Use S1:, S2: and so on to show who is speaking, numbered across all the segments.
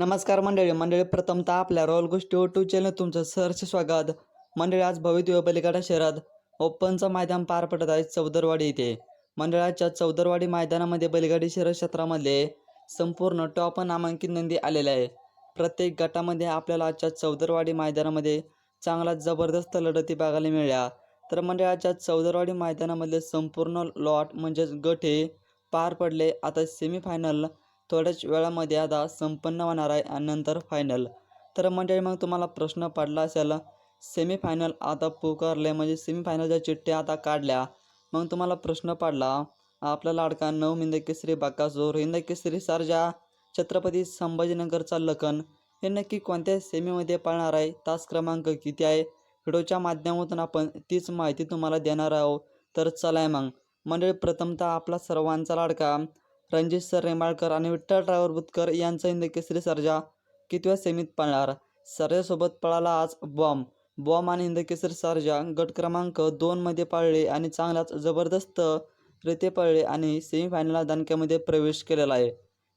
S1: नमस्कार मंडळी मंडळी प्रथमतः आपल्या रॉयल गोष्टी टू चॅनल तुमचं सहर्ष स्वागत. मंडळी आज भवितव्य बलिकाडा शहरात ओपनचं मैदान पार पडत आहे चौदरवाडी इथे. मंडळाच्या चौदरवाडी मैदानामध्ये बैलगाडी शहर क्षेत्रामध्ये संपूर्ण टॉप नामांकित नंदी आलेल्या आहे प्रत्येक गटामध्ये आपल्याला आजच्या चौदरवाडी मैदानामध्ये चांगला जबरदस्त लढती बघायला मिळाल्या. तर मंडळाच्या चौदरवाडी मैदानामधले संपूर्ण लॉट म्हणजेच गट हे पार पडले. आता सेमीफायनल थोड्याच वेळामध्ये आता संपन्न होणार आहे आणि नंतर फायनल तर मंडळी मग तुम्हाला प्रश्न पडला असेल सेमीफायनल आता पुकारले म्हणजे सेमीफायनलच्या चिठ्ठ्या आता काढल्या. मग तुम्हाला प्रश्न पडला आपला लाडका नऊ हिंद केसरी बाकासूर हिंद केसरी सारजा छत्रपती संभाजीनगरचा लखन हे नक्की कोणत्या सेमीमध्ये पाळणार आहे? तास क्रमांक किती आहे? व्हिडिओच्या माध्यमातून आपण तीच माहिती तुम्हाला देणार आहोत. तर चला मग. मंडळी प्रथमतः आपला सर्वांचा लाडका रणजित सर रेमाळकर आणि विठ्ठल ड्रायव्हर बुतकर यांचा हिंदकेसरी सर्जा कितव्या सेमीत पळणार? सर्जासोबत पळाला आज बॉम्ब. बॉम्ब आणि हिंदकेसरी सर्जा गट क्रमांक दोनमध्ये पाळले आणि चांगलाच जबरदस्त रीते पळले आणि सेमीफायनलला दणक्यामध्ये प्रवेश केलेला आहे.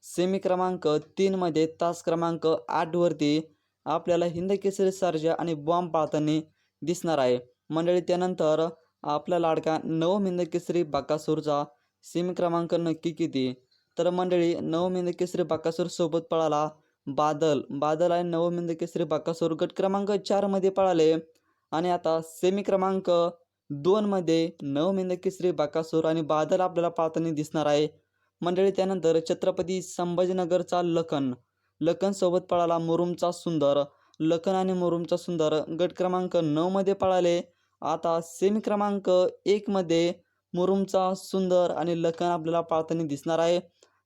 S1: सेमी क्रमांक तीनमध्ये तास क्रमांक आठवरती आपल्याला हिंदकेसरी सर्जा आणि बॉम्ब पाळताना दिसणार आहे. मंडळी त्यानंतर आपला लाडका नवम हिंदकेसरी बाकासूरचा सेमी क्रमांक नक्की किती? तर मंडळी नवमिंद केसरी बाकासूर सोबत पळाला बादल. बादल आहे नवमिंद केसरी बाकासूर गट क्रमांक चारमध्ये पळाले. आणि आता सेमी क्रमांक दोनमध्ये नवमिंद केसरी बाकासूर आणि बादल आपल्याला पाळताना दिसणार आहे. मंडळी त्यानंतर छत्रपती संभाजीनगरचा लखन. लखन सोबत पळाला मुरुमचा सुंदर. लखन आणि मुरुमचा सुंदर गट क्रमांक नऊमध्ये पळाले. आता सेमी क्रमांक एकमध्ये मुरुमचा सुंदर आणि लखन आपल्याला पाळताना दिसणार आहे.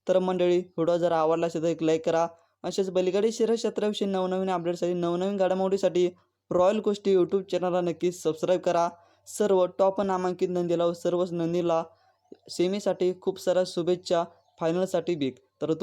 S1: तर मंडळी व्हिडिओ जर आवडला असेल तर एक लाईक करा. असेच बैलगाडी शहर क्षेत्राविषयी नवनवीन अपडेटसाठी नवनवीन घडामोडीसाठी रॉयल गोष्टी यूट्यूब चॅनलला नक्की सबस्क्राईब करा. सर्व टॉप नामांकित नंदीला व सर्वच नंदीला सेमीसाठी खूप साऱ्या शुभेच्छा फायनलसाठी बिग